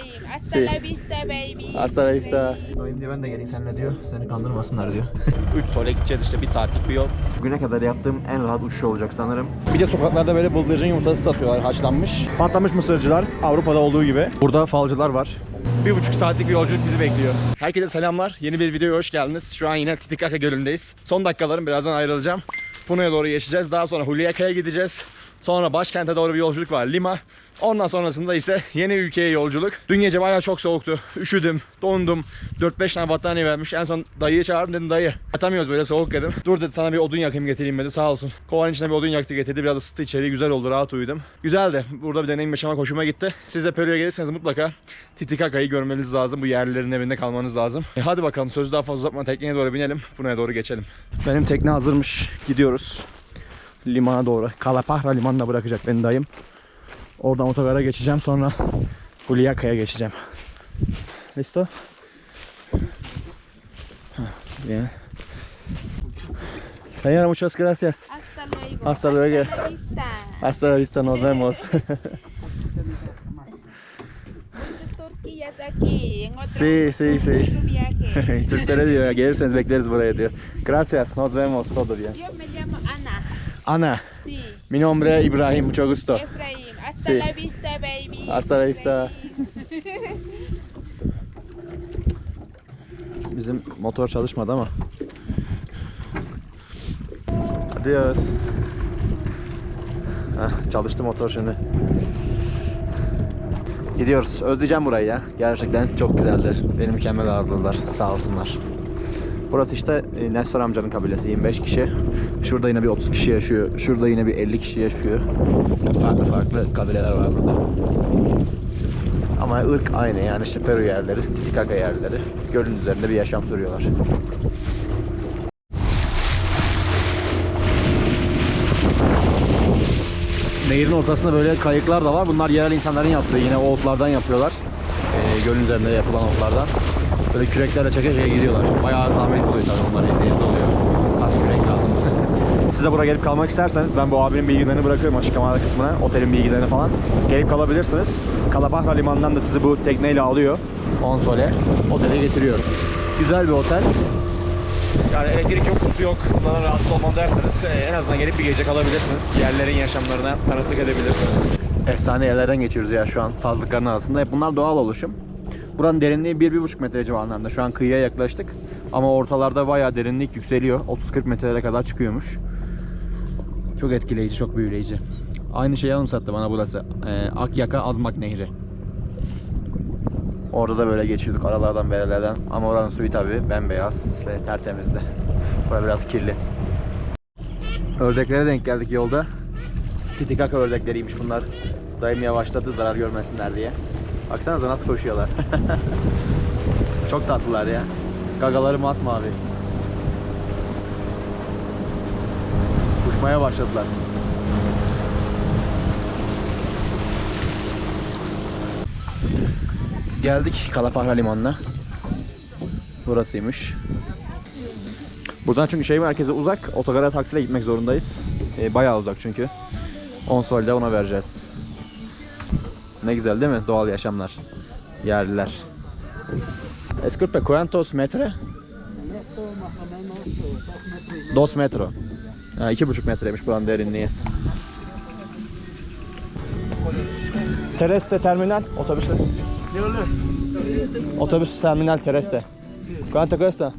Efraim. Hasta Sí. la vista baby. Hasta la vista. Dayım diyor ben de geleyim seninle diyor. Seni kandırmasınlar diyor. 3 sole gideceğiz işte bir saatlik bir yol. Bugüne kadar yaptığım en rahat uçuş olacak sanırım. Bir de sokaklarda böyle bıldırcın yumurtası satıyorlar haşlanmış. Patlamış mısırcılar Avrupa'da olduğu gibi. Burada falcılar var. Bir buçuk saatlik bir yolculuk bizi bekliyor. Herkese selamlar. Yeni bir videoya hoş geldiniz. Şu an yine Titicaca Gölü'ndeyiz. Son dakikalarım birazdan ayrılacağım. Puno'ya doğru geçeceğiz. Daha sonra Huliaca'ya gideceğiz. Sonra başkente doğru bir yolculuk var Lima. Ondan sonrasında ise yeni ülkeye yolculuk. Dün gece bayağı çok soğuktu. Üşüdüm, dondum. 4-5 tane battaniye vermiş. En son dayıyı çağırdım dedim dayı. Yatamıyoruz böyle soğuk dedim. Dur dedi sana bir odun yakayım getireyim dedi sağ olsun. Kovanın içine bir odun yaktı getirdi. Biraz ısıttı içeri güzel oldu rahat uyudum. Güzeldi. Burada bir deneyim yaşamak hoşuma gitti. Siz de Peru'ya gelirseniz mutlaka Titicaca'yı görmeniz lazım. Bu yerlilerin evinde kalmanız lazım. E hadi bakalım sözü daha fazla uzatma tekneye doğru binelim. Puno'ya doğru geçelim. Benim tekne hazırmış. Gidiyoruz limana doğru. Kalapahra limanına bırakacak beni dayım. Oradan otogara geçeceğim sonra Huliaca'ya geçeceğim. Listo? Bien. Señora, muchas gracias. Hasta luego. Hasta luego. la vista. Hasta la vista, nos vemos. Aquí. En otro, Sí, sí, sí. otro viaje. Türklere diyor gelirseniz bekleriz buraya diyor. Gracias, nos vemos, todo bien. Yo me llamo Ana. Ana, Sí. mi nombre Ibrahim, mucho gusto. Efraim. Hasta Sí. la vista baby. Hasta la vista. Bizim motor çalışmadı ama. Adios. Heh, çalıştı motor şimdi. Gidiyoruz. Özleyeceğim burayı ya. Gerçekten çok güzeldi. Beni mükemmel ağırladılar. Sağ olsunlar. Burası işte e, amcanın kabilesi 25 kişi. Şurada yine bir 30 kişi yaşıyor. Şurada yine bir 50 kişi yaşıyor. Farklı farklı kabileler var burada. Ama ırk aynı yani işte Peru yerleri, Titicaca yerleri. Gölün üzerinde bir yaşam sürüyorlar. Nehirin ortasında böyle kayıklar da var. Bunlar yerel insanların yaptığı yine otlardan yapıyorlar. Ee, gölün üzerinde yapılan otlardan. Böyle küreklerle çeke çeke gidiyorlar. Bayağı oluyor tabii onlar eziyetli oluyor. Kas kürek lazım. Siz de buraya gelip kalmak isterseniz ben bu abinin bilgilerini bırakıyorum açıklamalar kısmına. Otelin bilgilerini falan. Gelip kalabilirsiniz. Kalabahra limanından da sizi bu tekneyle alıyor. Onsole. Otele getiriyor. Güzel bir otel. Yani elektrik yok, su yok. Bundan rahatsız olmam derseniz e, en azından gelip bir gece kalabilirsiniz. Yerlerin yaşamlarına tanıklık edebilirsiniz. Efsane yerlerden geçiyoruz ya şu an sazlıkların arasında. Hep bunlar doğal oluşum. Buranın derinliği 1-1,5 metre civarlarında. Şu an kıyıya yaklaştık. Ama ortalarda bayağı derinlik yükseliyor. 30-40 metrelere kadar çıkıyormuş. Çok etkileyici, çok büyüleyici. Aynı şeyi anımsattı bana burası. Ee, Akyaka Azmak Nehri. Orada da böyle geçiyorduk aralardan berelerden. Ama oranın suyu tabi bembeyaz ve tertemizdi. Burası biraz kirli. Ördeklere denk geldik yolda. Titicaca ördekleriymiş bunlar. Dayım yavaşladı zarar görmesinler diye. Baksanıza nasıl koşuyorlar. Çok tatlılar ya. Gagaları masmavi. Uçmaya başladılar. Geldik Kalapahra Limanı'na. Burasıymış. Buradan çünkü şehir merkezi uzak. Otogara taksiyle gitmek zorundayız. Ee, bayağı uzak çünkü. 10 solde ona vereceğiz. Ne güzel değil mi? Doğal yaşamlar. Yerliler. Disculpe, ¿cuántos metre? Esto más o menos 2 metros. 2 metro. Ha, iki buçuk metreymiş buranın derinliği. Tereste terminal, otobüses. Otobüs terminal Tereste. ¿Cuánto cuesta?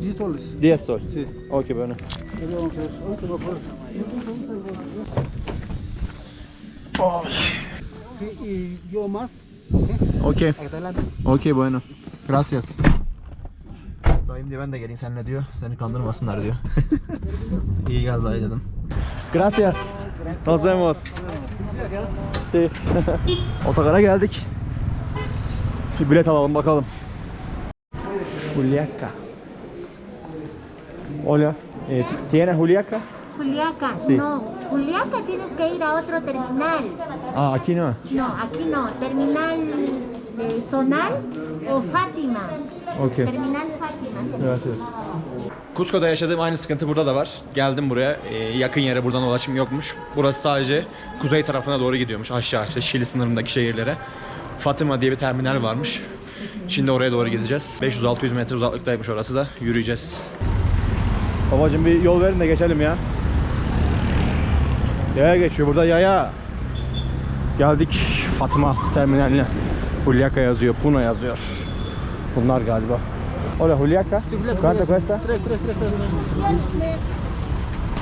10 soles. 10 sol. Sí. Ok, bueno. Puedo. Sí, y yo más. Ok. Adelante. Ok, bueno. Gracias. Dayım diyor ben de geleyim seninle diyor. Seni kandırmasınlar diyor. İyi gel dayı dedim. Gracias. Nos vemos. Sí. Otogara geldik. Bir bilet alalım bakalım. Juliaca. Hola. Eh, ¿Tiene Juliaca? Juliaca, Sí. no. Juliaca tienes que ir a otro terminal. Ah, aquí no. No, aquí no. Terminal eh, Zonal o Fátima. Ok. Terminal Fátima. Gracias. Cusco'da yaşadığım aynı sıkıntı burada da var. Geldim buraya. Ee, yakın yere buradan ulaşım yokmuş. Burası sadece kuzey tarafına doğru gidiyormuş. Aşağı işte Şili sınırındaki şehirlere. Fatima diye bir terminal varmış. Şimdi oraya doğru gideceğiz. 500-600 metre uzaklıktaymış orası da. Yürüyeceğiz. Babacım bir yol verin de geçelim ya. Yaya geçiyor burada yaya. Geldik Fatima terminaline. Hulyaka yazıyor, Puna yazıyor. Bunlar galiba. Hola Hulyaka. ¿Cuánto cuesta? Tres, tres, tres, tres.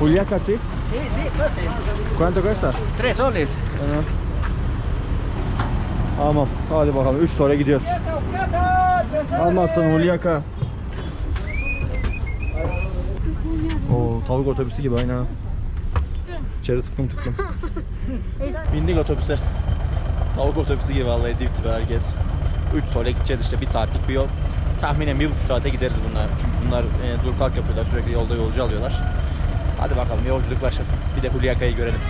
Hulyaka sí. Sí, sí, pues. ¿Cuánto cuesta? Tres soles. Tamam. Tamam. Hadi bakalım. 3 sonra gidiyoruz. Almazsın Hulyaka. Oo, tavuk otobüsü gibi aynı ha. İçeri tıklım tıklım. Bindik otobüse. Tavuk otobüsü gibi vallahi dip dibe herkes. 3 sonra gideceğiz işte bir saatlik bir yol. Tahminen bir buçuk saate gideriz bunlar. Çünkü bunlar e, dur kalk yapıyorlar. Sürekli yolda yolcu alıyorlar. Hadi bakalım yolculuk başlasın. Bir de Hulyaka'yı görelim.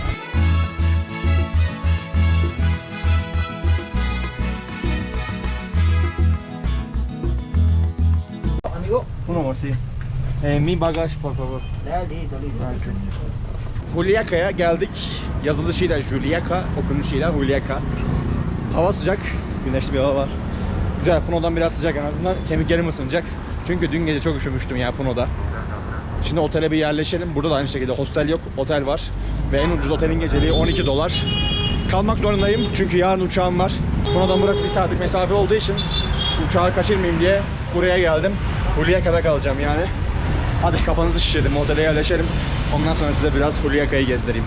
Amigo. Un amor, sí. Eh, mi bagaj por favor. Ya, listo, listo. Hulyaka'ya geldik. Yazılışıyla Juliaka, okunuşuyla Hulyaka. Hava sıcak, güneşli bir hava var. Güzel, Puno'dan biraz sıcak en azından. Kemiklerim ısınacak. Çünkü dün gece çok üşümüştüm ya Puno'da. Şimdi otele bir yerleşelim. Burada da aynı şekilde hostel yok, otel var. Ve en ucuz otelin geceliği 12 dolar. Kalmak zorundayım çünkü yarın uçağım var. Puno'dan burası bir saatlik mesafe olduğu için uçağı kaçırmayayım diye buraya geldim. Hulyaka'da kalacağım yani. Hadi kafanızı şişirelim, otele yerleşelim. Ondan sonra size biraz Hulyaka'yı gezdireyim.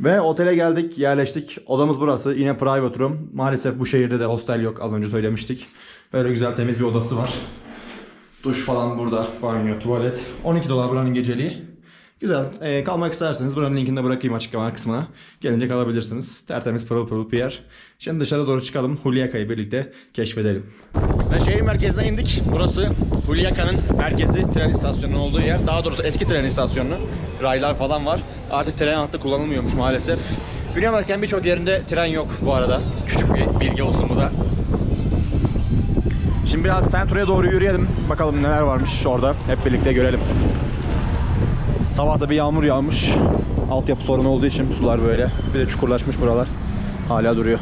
Ve otele geldik, yerleştik. Odamız burası. Yine private room. Maalesef bu şehirde de hostel yok. Az önce söylemiştik. Böyle güzel temiz bir odası var. Duş falan burada. Banyo, tuvalet. 12 dolar buranın geceliği. Güzel. Ee, kalmak isterseniz buranın linkini de bırakayım açıklama kısmına. Gelince kalabilirsiniz. Tertemiz pırıl pırıl bir yer. Şimdi dışarı doğru çıkalım. Hulyaka'yı birlikte keşfedelim. Ve şehir merkezine indik. Burası Hulyaka'nın merkezi tren istasyonunun olduğu yer. Daha doğrusu eski tren istasyonu. Raylar falan var. Artık tren hattı kullanılmıyormuş maalesef. Güney Amerika'nın birçok yerinde tren yok bu arada. Küçük bir bilgi olsun bu da. Şimdi biraz Centro'ya doğru yürüyelim. Bakalım neler varmış orada. Hep birlikte görelim. Sabah da bir yağmur yağmış. Altyapı sorunu olduğu için sular böyle. Bir de çukurlaşmış buralar. Hala duruyor.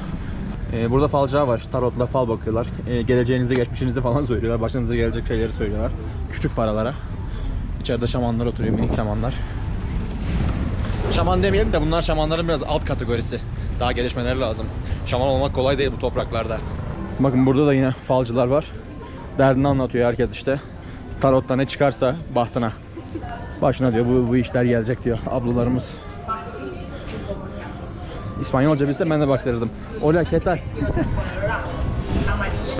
Ee, burada falcılar var. Tarotla fal bakıyorlar. Ee, geleceğinizi, geçmişinizi falan söylüyorlar. Başınıza gelecek şeyleri söylüyorlar. Küçük paralara. İçeride şamanlar oturuyor, minik şamanlar. Şaman demeyelim de bunlar şamanların biraz alt kategorisi. Daha gelişmeleri lazım. Şaman olmak kolay değil bu topraklarda. Bakın burada da yine falcılar var. Derdini anlatıyor herkes işte. Tarotta ne çıkarsa bahtına. Başına diyor bu, bu işler gelecek diyor ablalarımız. İspanyolca bilse ben de baktırırdım. Hola, ¿qué?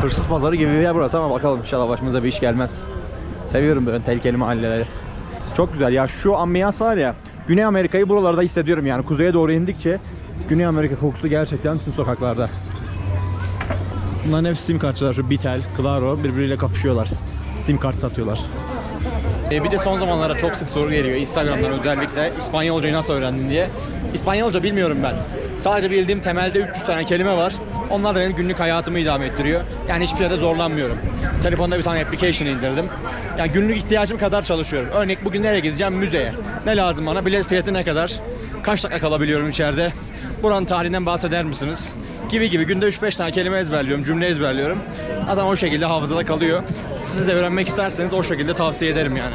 Hırsız pazarı gibi bir yer burası ama bakalım inşallah başımıza bir iş gelmez. Seviyorum böyle tehlikeli mahalleleri. Çok güzel ya şu ambiyans var ya Güney Amerika'yı buralarda hissediyorum yani kuzeye doğru indikçe Güney Amerika kokusu gerçekten bütün sokaklarda. Bunların hepsi sim kartçılar şu Bitel, Claro birbiriyle kapışıyorlar. Sim kart satıyorlar. E, bir de son zamanlarda çok sık soru geliyor Instagram'dan özellikle İspanyolcayı nasıl öğrendin diye. İspanyolca bilmiyorum ben. Sadece bildiğim temelde 300 tane kelime var. Onlar da benim günlük hayatımı idame ettiriyor. Yani hiçbir yerde zorlanmıyorum. Telefonda bir tane application indirdim. Yani günlük ihtiyacım kadar çalışıyorum. Örnek bugün nereye gideceğim? Müzeye. Ne lazım bana? Bilet fiyatı ne kadar? Kaç dakika kalabiliyorum içeride? Buranın tarihinden bahseder misiniz? Gibi gibi günde 3-5 tane kelime ezberliyorum, cümle ezberliyorum. Zaten o şekilde hafızada kalıyor. Siz de öğrenmek isterseniz o şekilde tavsiye ederim yani.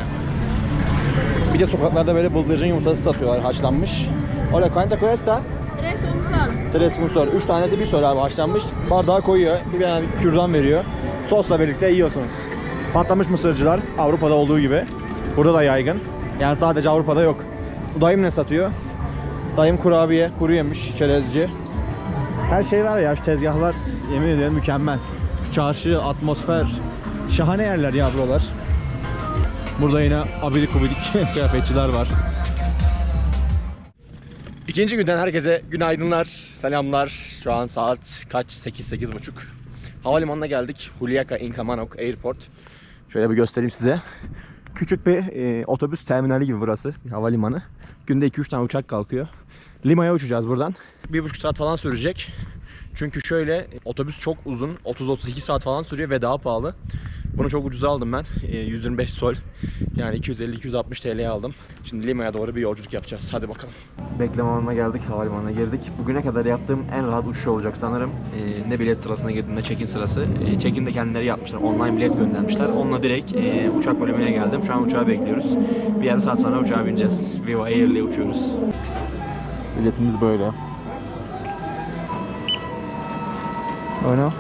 Bir de sokaklarda böyle bıldırcın yumurtası satıyorlar haşlanmış. Hola, cuánto cuesta? Tres un sol. Tres un sol. Üç tanesi bir sol abi haşlanmış. Bardağa koyuyor. Bir tane kürdan veriyor. Sosla birlikte yiyorsunuz. Patlamış mısırcılar Avrupa'da olduğu gibi. Burada da yaygın. Yani sadece Avrupa'da yok. Bu dayım ne satıyor? Dayım kurabiye, kuru yemiş, çerezci. Her şey var ya şu tezgahlar yemin ediyorum mükemmel. Şu çarşı, atmosfer. Şahane yerler ya buralar. Burada yine abidik gubidik kıyafetçiler var. İkinci günden herkese günaydınlar, selamlar. Şu an saat kaç? 8 8.30. Havalimanına geldik. Huliaca Incamanok Airport. Şöyle bir göstereyim size. Küçük bir e, otobüs terminali gibi burası. Bir havalimanı. Günde 2-3 tane uçak kalkıyor. Lima'ya uçacağız buradan. 1,5 saat falan sürecek. Çünkü şöyle otobüs çok uzun. 30-32 saat falan sürüyor ve daha pahalı. Bunu çok ucuza aldım ben. Ee, 125 sol. Yani 250-260 TL'ye aldım. Şimdi Lima'ya doğru bir yolculuk yapacağız. Hadi bakalım. Bekleme alanına geldik. Havalimanına girdik. Bugüne kadar yaptığım en rahat uçuş olacak sanırım. Ee, ne bilet sırasına girdim ne check-in sırası. Ee, check-in de kendileri yapmışlar. Online bilet göndermişler. Onunla direkt e, uçak bölümüne geldim. Şu an uçağı bekliyoruz. Bir yarım saat sonra uçağa bineceğiz. Viva Air ile uçuyoruz. Biletimiz böyle. Bueno.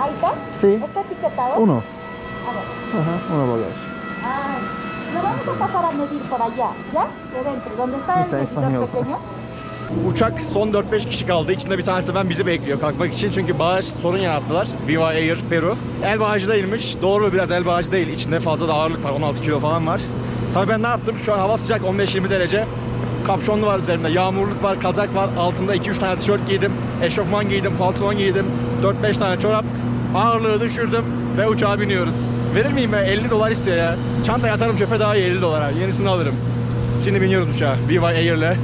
Ahí está. Sí. ¿Está etiquetado? Uno. A ver. Ajá, una bagage. Ah, lo vamos a pasar a medir por allá, ¿ya? De dentro, donde está el Está medidor español. pequeño. Uçak son 4-5 kişi kaldı. İçinde bir tanesi ben bizi bekliyor kalkmak için. Çünkü bağış sorun yarattılar. Viva Air Peru. El bağıcı değilmiş. Doğru biraz el bağıcı değil. İçinde fazla da ağırlık var. 16 kilo falan var. Tabii ben ne yaptım? Şu an hava sıcak 15-20 derece. Kapşonlu var üzerimde. Yağmurluk var, kazak var. Altında 2-3 tane tişört giydim. Eşofman giydim, pantolon giydim. 4-5 tane çorap. Ağırlığı düşürdüm ve uçağa biniyoruz. Verir miyim be? 50 dolar istiyor ya. Çantaya atarım çöpe daha iyi 50 dolara. Yenisini alırım. Şimdi biniyoruz uçağa. Viva Air'le.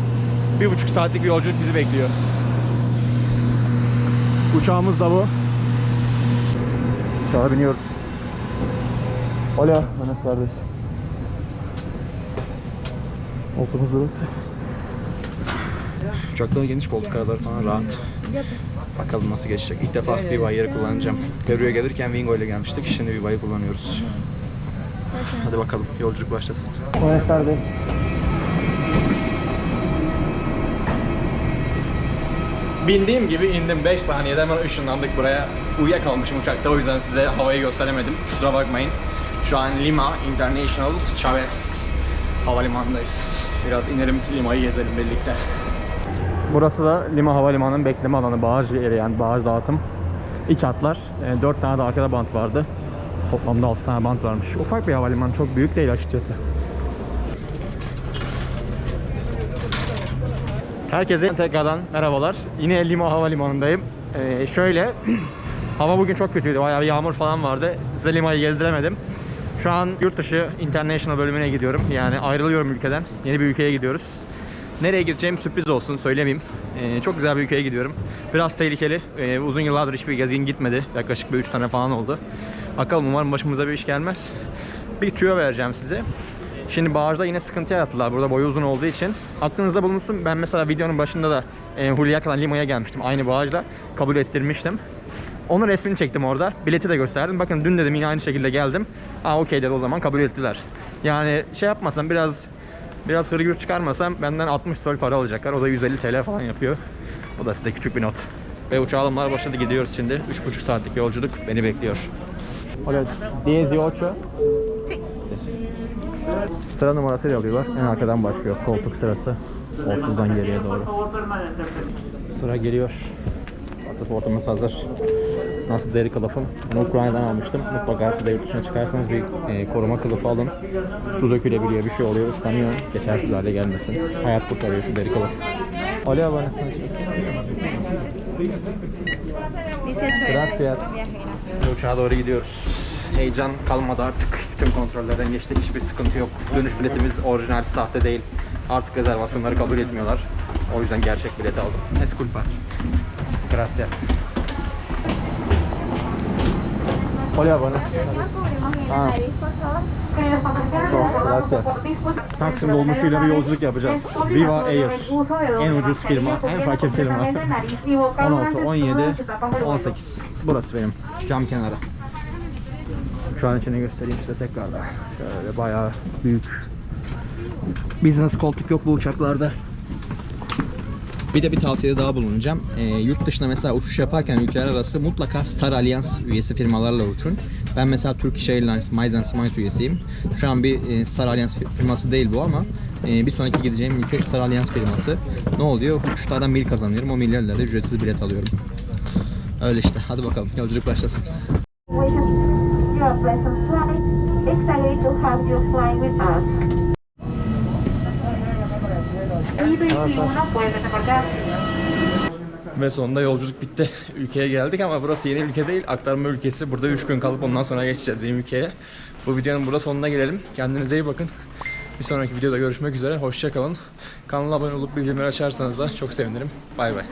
Bir buçuk saatlik bir yolculuk bizi bekliyor. Uçağımız da bu. Uçağa biniyoruz. Hola, buenas tardes. Koltuğumuz burası. Uçakta geniş koltuk araları falan rahat. Bakalım nasıl geçecek. İlk defa Viva yeri kullanacağım. Peru'ya gelirken Wingo ile gelmiştik. Şimdi Viva'yı kullanıyoruz. Hadi bakalım yolculuk başlasın. Buenas tardes. Bindiğim gibi indim 5 saniyede hemen ışınlandık buraya. Uyuyakalmışım uçakta o yüzden size havayı gösteremedim. Kusura bakmayın. Şu an Lima International Chavez Havalimanı'ndayız. Biraz inelim Lima'yı gezelim birlikte. Burası da Lima Havalimanı'nın bekleme alanı, bağış yeri yani bağış dağıtım. İç hatlar. 4 tane de arkada bant vardı. Toplamda 6 tane bant varmış. Ufak bir havalimanı, çok büyük değil açıkçası. Herkese tekrardan merhabalar. Yine Lima Havalimanı'ndayım. Ee, şöyle, hava bugün çok kötüydü. Bayağı bir yağmur falan vardı. Size Lima'yı gezdiremedim. Şu an yurt dışı international bölümüne gidiyorum. Yani ayrılıyorum ülkeden. Yeni bir ülkeye gidiyoruz. Nereye gideceğim sürpriz olsun söylemeyeyim. Ee, çok güzel bir ülkeye gidiyorum. Biraz tehlikeli. Ee, uzun yıllardır hiçbir gezgin gitmedi. Yaklaşık bir 3 tane falan oldu. Bakalım umarım başımıza bir iş gelmez. Bir tüyo vereceğim size. Şimdi bağırda yine sıkıntı yarattılar burada boyu uzun olduğu için. Aklınızda bulunsun ben mesela videonun başında da e, Hulyaka'dan Lima'ya gelmiştim aynı bağışla kabul ettirmiştim. Onun resmini çektim orada. Bileti de gösterdim. Bakın dün dedim yine aynı şekilde geldim. Aa okey dedi o zaman kabul ettiler. Yani şey yapmasam biraz biraz hırgür çıkarmasam benden 60 sol para alacaklar. O da 150 TL falan yapıyor. O da size küçük bir not. Ve uçağımlar başladı gidiyoruz şimdi. 3,5 saatlik yolculuk beni bekliyor. Hola, 18. Sıra numarasıyla alıyorlar. En arkadan başlıyor koltuk sırası. 30'dan geriye doğru. Sıra geliyor. Pasaportumuz hazır. Nasıl deri kılıfım? Bunu Ukrayna'dan almıştım. Mutlaka siz de yurt dışına çıkarsanız bir e, koruma kılıfı alın. Su dökülebiliyor, bir şey oluyor, ıslanıyor. Geçersiz hale gelmesin. Hayat kurtarıyor şu deri kılıf. Buenas noches. 18 Gracias. Uçağa doğru gidiyoruz. Heyecan kalmadı artık. Bütün kontrollerden geçtik. Hiçbir sıkıntı yok. Dönüş biletimiz orijinal, sahte değil. Artık rezervasyonları kabul etmiyorlar. O yüzden gerçek bilet aldım. Es culpa. Gracias. Hola, buenas. Ah. Gracias. Taksim dolmuşuyla bir yolculuk yapacağız. Viva Air. En ucuz firma, en fakir firma. 16, 17, 18. Burası benim cam kenarı. Şu an içini göstereyim size tekrardan. Şöyle bayağı büyük. Business koltuk yok bu uçaklarda. Bir de bir tavsiyede daha bulunacağım. Ee, yurt dışına mesela uçuş yaparken ülkeler arası mutlaka Star Alliance üyesi firmalarla uçun. Ben mesela Turkish Airlines, Miles Smiles üyesiyim. Şu an bir e, Star Alliance fir- firması değil bu ama e, bir sonraki gideceğim ülke Star Alliance firması. Ne oluyor? Uçuşlardan mil kazanıyorum. O millerle ücretsiz bilet alıyorum. Öyle işte. Hadi bakalım. Yolculuk başlasın. We wish you a pleasant flight. Excited to have you fly with us. I-21 puede desembarcar. Ve sonunda yolculuk bitti. Ülkeye geldik ama burası yeni ülke değil. Aktarma ülkesi. Burada 3 gün kalıp ondan sonra geçeceğiz yeni ülkeye. Bu videonun burada sonuna gelelim. Kendinize iyi bakın. Bir sonraki videoda görüşmek üzere. Hoşçakalın. Kanala abone olup bildirimleri açarsanız da çok sevinirim. Bay bay.